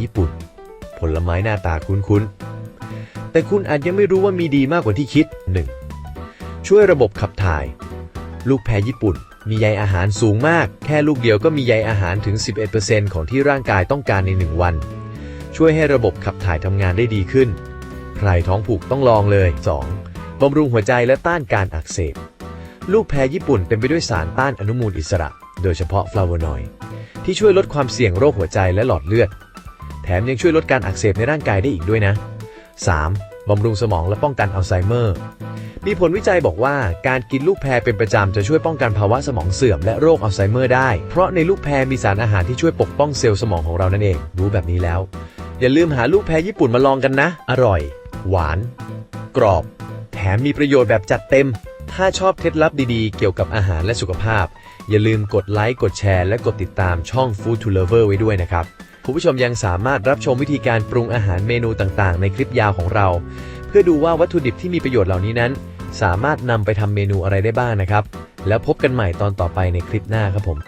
ญี่ปุ่น ผลไม้หน้าตาคุ้นๆ แต่คุณอาจยังไม่รู้ว่ามีดีมากกว่าที่คิด 1. ช่วยระบบขับถ่าย ลูกแพรญี่ปุ่น มีใยอาหารสูงมาก แค่ลูกเดียวก็มีใยอาหารถึง 11%ของที่ร่างกายต้องการใน 1 วัน ช่วยให้ระบบขับถ่ายทำงานได้ดีขึ้น ใครท้องผูกต้องลองเลย 2. บำรุงหัวใจและต้านการอักเสบ ลูกแพรญี่ปุ่นเต็มไปด้วยสารต้านอนุมูลอิสระ โดยเฉพาะฟลาโวนอยด์ที่ช่วยลดความเสี่ยงโรคหัวใจและหลอดเลือด แถมยังช่วยลดการอักเสบในร่างกายได้อีกด้วยนะ 3. บำรุงสมองและป้องกันอัลไซเมอร์ มีผลวิจัยบอกว่าการกินลูกแพรเป็นประจำจะช่วยป้องกันภาวะสมองเสื่อมและโรคอัลไซเมอร์ได้ เพราะในลูกแพรมีสารอาหารที่ช่วยปกป้องเซลล์สมองของเรานั่นเอง รู้แบบนี้แล้ว อย่าลืมหาลูกแพรญี่ปุ่นมาลองกันนะ อร่อย หวาน กรอบ แถมมีประโยชน์แบบจัดเต็ม ถ้าชอบเคล็ดลับดีๆ เกี่ยวกับอาหารและสุขภาพ อย่าลืมกดไลค์ กดแชร์ และกดติดตามช่อง Food to Lover ไว้ด้วยนะครับ คุณผู้ชมยังสามารถรับชมวิธีการปรุงอาหารเมนูต่างๆ ในคลิปยาวของเรา เพื่อดูว่าวัตถุดิบที่มีประโยชน์เหล่านี้นั้น สามารถนำไปทำเมนูอะไรได้บ้างนะครับ แล้วพบกันใหม่ตอนต่อไปในคลิปหน้าครับผม